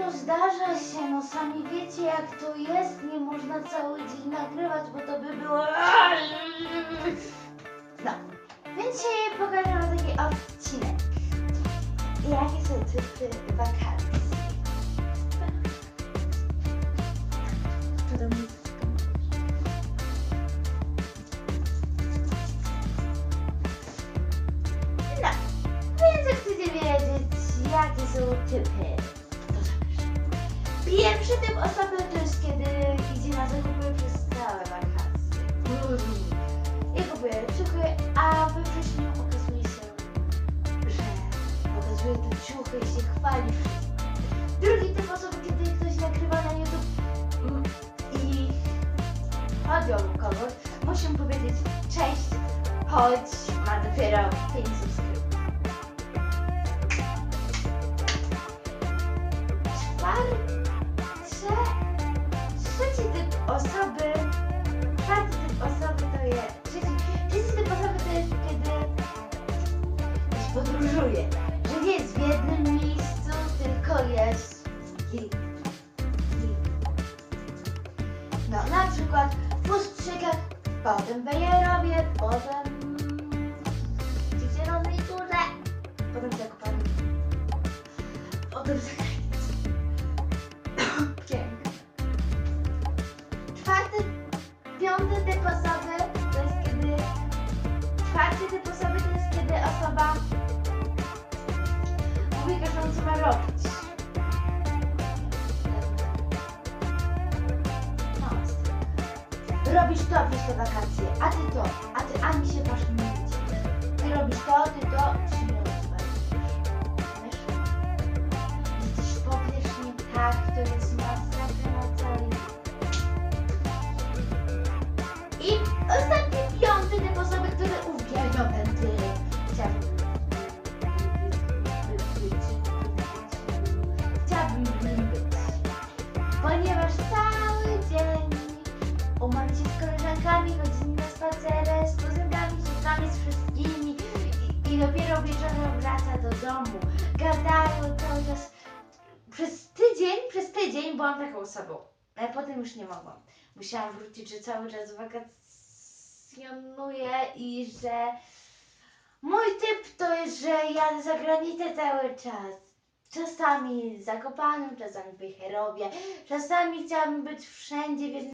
no zdarza się, no sami wiecie jak to jest, nie można cały dzień nagrywać, bo to by było... No, więc dzisiaj pokażę wam taki odcinek. Jakie są typy wakacji? No, więc jak chcecie wiedzieć, jakie są typy. Pierwszy typ osoby to jest kiedy idzie na zakupy przez całe wakacje. I kupuje ciuchy, a we wrześniu okazuje się, że pokazuje te ciuchy i się chwali. Drugi typ osoby, kiedy ktoś nagrywa na YouTube i chodzi o kogoś, muszę mu powiedzieć cześć, choć ma dopiero 5 subskrypcji. Podróżuje, że nie jest w jednym miejscu, tylko jest w kilku. No, na przykład w Ustrzykach, potem Bejerowie, potem w Zielonej Górze, potem w Zakopanem, potem. Pięknie. Czwarty, piąty typ osoby to jest kiedy, czwarty typ osoby to jest kiedy osoba co ma robić. Robisz to przez te wakacje, a ty to, a ty ani się masz widzieć. Ty robisz to, ty to, się nie? Jesteś powierzchni, tak, to jest masakra umawiam się z koleżankami, chodzimy na spacerę, z kuzynami, siostrami, z wszystkimi i, i dopiero wieczorem wraca do domu. Gadają cały czas. Przez tydzień, przez tydzień byłam taką osobą, ale potem już nie mogłam. Musiałam wrócić, że cały czas wakacjonuję i że mój typ to jest, że jadę za granicę cały czas. Czasami z Zakopanem, czasami w Wejherowie, czasami chciałabym być wszędzie w jednym